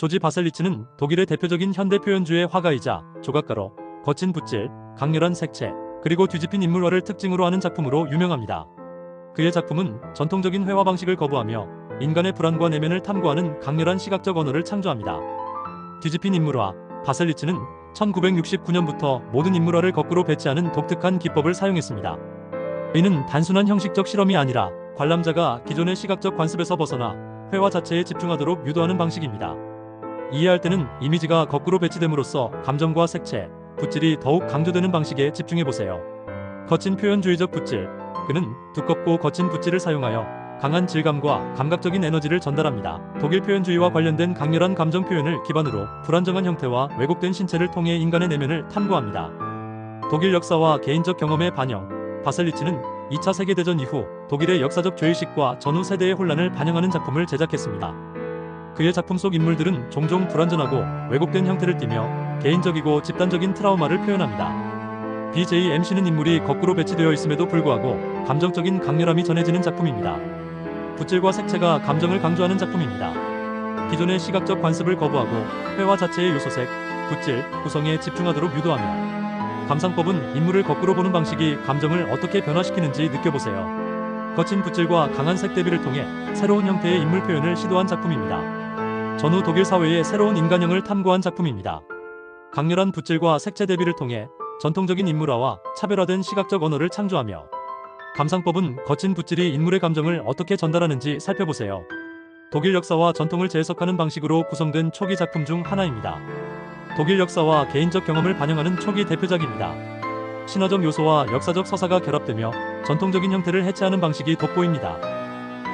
조지 바셀리츠는 독일의 대표적인 현대 표현주의 화가이자 조각가로 거친 붓질, 강렬한 색채, 그리고 뒤집힌 인물화를 특징으로 하는 작품으로 유명합니다. 그의 작품은 전통적인 회화 방식을 거부하며 인간의 불안과 내면을 탐구하는 강렬한 시각적 언어를 창조합니다. 뒤집힌 인물화, 바셀리츠는 1969년부터 모든 인물화를 거꾸로 배치하는 독특한 기법을 사용했습니다. 이는 단순한 형식적 실험이 아니라 관람자가 기존의 시각적 관습에서 벗어나 회화 자체에 집중하도록 유도하는 방식입니다. 이해할 때는 이미지가 거꾸로 배치됨으로써 감정과 색채, 붓질이 더욱 강조되는 방식에 집중해 보세요. 거친 표현주의적 붓질. 그는 두껍고 거친 붓질을 사용하여 강한 질감과 감각적인 에너지를 전달합니다. 독일 표현주의와 관련된 강렬한 감정 표현을 기반으로 불안정한 형태와 왜곡된 신체를 통해 인간의 내면을 탐구합니다. 독일 역사와 개인적 경험의 반영. 바셀리츠는 2차 세계대전 이후 독일의 역사적 죄의식과 전후 세대의 혼란을 반영하는 작품을 제작했습니다. 그의 작품 속 인물들은 종종 불완전하고 왜곡된 형태를 띠며 개인적이고 집단적인 트라우마를 표현합니다. BJMC는 인물이 거꾸로 배치되어 있음에도 불구하고 감정적인 강렬함이 전해지는 작품입니다. 붓질과 색채가 감정을 강조하는 작품입니다. 기존의 시각적 관습을 거부하고 회화 자체의 요소색, 붓질, 구성에 집중하도록 유도하며 감상법은 인물을 거꾸로 보는 방식이 감정을 어떻게 변화시키는지 느껴보세요. 거친 붓질과 강한 색 대비를 통해 새로운 형태의 인물 표현을 시도한 작품입니다. 전후 독일 사회의 새로운 인간형을 탐구한 작품입니다. 강렬한 붓질과 색채 대비를 통해 전통적인 인물화와 차별화된 시각적 언어를 창조하며 감상법은 거친 붓질이 인물의 감정을 어떻게 전달하는지 살펴보세요. 독일 역사와 전통을 재해석하는 방식으로 구성된 초기 작품 중 하나입니다. 독일 역사와 개인적 경험을 반영하는 초기 대표작입니다. 신화적 요소와 역사적 서사가 결합되며 전통적인 형태를 해체하는 방식이 돋보입니다.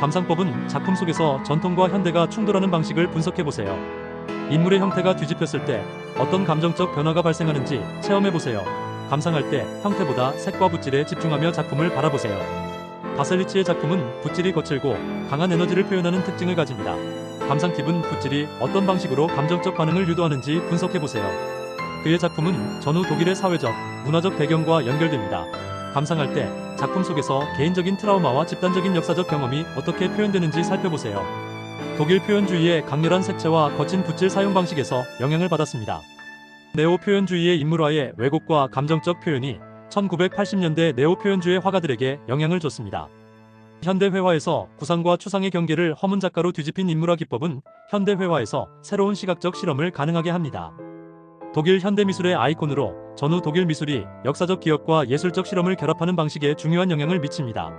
감상법은 작품 속에서 전통과 현대가 충돌하는 방식을 분석해 보세요. 인물의 형태가 뒤집혔을 때 어떤 감정적 변화가 발생하는지 체험해 보세요. 감상할 때 형태보다 색과 붓질에 집중하며 작품을 바라보세요. 바셀리치의 작품은 붓질이 거칠고 강한 에너지를 표현하는 특징을 가집니다. 감상 팁은 붓질이 어떤 방식으로 감정적 반응을 유도하는지 분석해 보세요. 그의 작품은 전후 독일의 사회적, 문화적 배경과 연결됩니다. 감상할 때 작품 속에서 개인적인 트라우마와 집단적인 역사적 경험이 어떻게 표현되는지 살펴보세요. 독일 표현주의의 강렬한 색채와 거친 붓질 사용 방식에서 영향을 받았습니다. 네오 표현주의의 인물화의 왜곡과 감정적 표현이 1980년대 네오 표현주의 화가들에게 영향을 줬습니다. 현대 회화에서 구상과 추상의 경계를 허문 작가로 뒤집힌 인물화 기법은 현대 회화에서 새로운 시각적 실험을 가능하게 합니다. 독일 현대 미술의 아이콘으로 전후 독일 미술이 역사적 기억과 예술적 실험을 결합하는 방식에 중요한 영향을 미칩니다.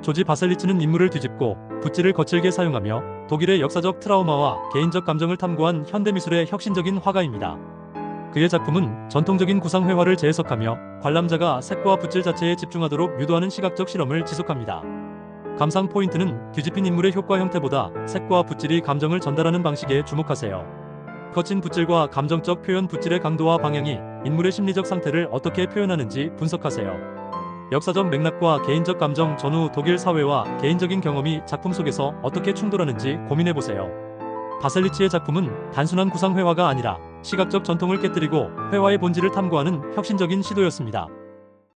조지 바셀리츠는 인물을 뒤집고 붓질을 거칠게 사용하며 독일의 역사적 트라우마와 개인적 감정을 탐구한 현대 미술의 혁신적인 화가입니다. 그의 작품은 전통적인 구상 회화를 재해석하며 관람자가 색과 붓질 자체에 집중하도록 유도하는 시각적 실험을 지속합니다. 감상 포인트는 뒤집힌 인물의 효과 형태보다 색과 붓질이 감정을 전달하는 방식에 주목하세요. 거친 붓질과 감정적 표현 붓질의 강도와 방향이 인물의 심리적 상태를 어떻게 표현하는지 분석하세요. 역사적 맥락과 개인적 감정 전후 독일 사회와 개인적인 경험이 작품 속에서 어떻게 충돌하는지 고민해 보세요. 바셀리치의 작품은 단순한 구상 회화가 아니라 시각적 전통을 깨뜨리고 회화의 본질을 탐구하는 혁신적인 시도였습니다.